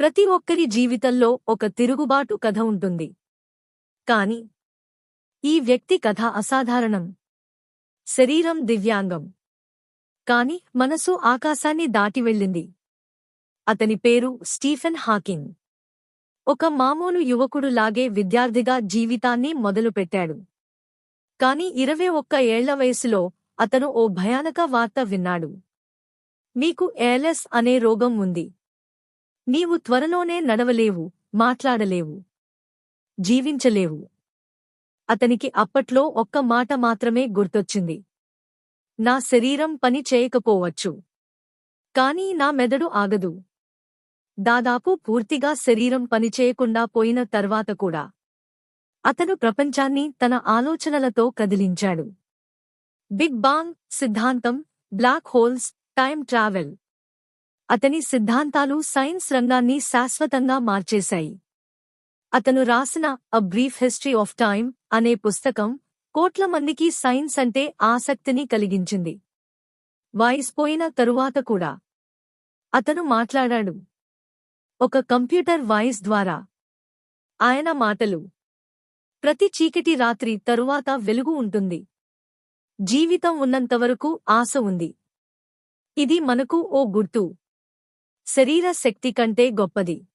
ప్రతి ఒక్కరి జీవితంలో ఒక తిరుగుబాటు కథ ఉంటుంది. కాని ఈ వ్యక్తి కథ అసాధారణం. శరీరం దివ్యాంగం. కాని మనసు ఆకాశాన్ని దాటి వెళ్ళింది. అతని పేరు స్టీఫెన్ హాకింగ్. ఒక మామూలు యువకుడు లాగే విద్యార్థిగా జీవితాన్ని మొదలుపెట్టాడు. కాని ఇరవై ఒక్క ఏళ్ళ వయసులో అతను ఓ భయానక వార్త విన్నాడు. మీకు ఏలెస్ అనే రోగం ఉంది. నీవు త్వరలోనే నడవలేవు మాట్లాడలేవు జీవించలేవు. అతనికి అప్పట్లో ఒక్క మాట మాత్రమే గుర్తొచ్చింది. నా శరీరం పని చేయకపోవచ్చు. కాని నా మెదడు ఆగదు. దాదాపు పూర్తిగా శరీరం పనిచేయకుండా పోయిన తర్వాత కూడా అతను ప్రపంచాన్ని తన ఆలోచనలతో కదిలించాడు. బిగ్ బాంగ్ సిద్ధాంతం బ్లాక్ హోల్స్ టైం ట్రావెల్. అతని సిద్ధాంతాలు సైన్స్ రంగాన్ని శాశ్వతంగా మార్చేశాయి. అతను రాసిన a brief history of time అనే పుస్తకం కోట్ల మందికి సైన్స్ అంటే ఆసక్తిని కలిగించింది. వాయిస్పోయిన తరువాత కూడా అతను మాట్లాడాడు. ఒక కంప్యూటర్ వాయిస్ ద్వారా. ఆయన మాటలు. ప్రతి చీకటి రాత్రి తరువాత వెలుగు ఉంటుంది. జీవితం ఉన్నంతవరకు ఆశ ఉంది. ఇది మనకు ఓ గుర్తు. శరీర శక్తి కంటే గొప్పది.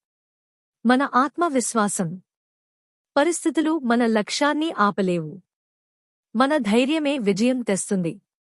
మన ఆత్మవిశ్వాసం. పరిస్థితులు మన లక్ష్యాన్ని ఆపలేవు. మన ధైర్యమే విజయం తెస్తుంది.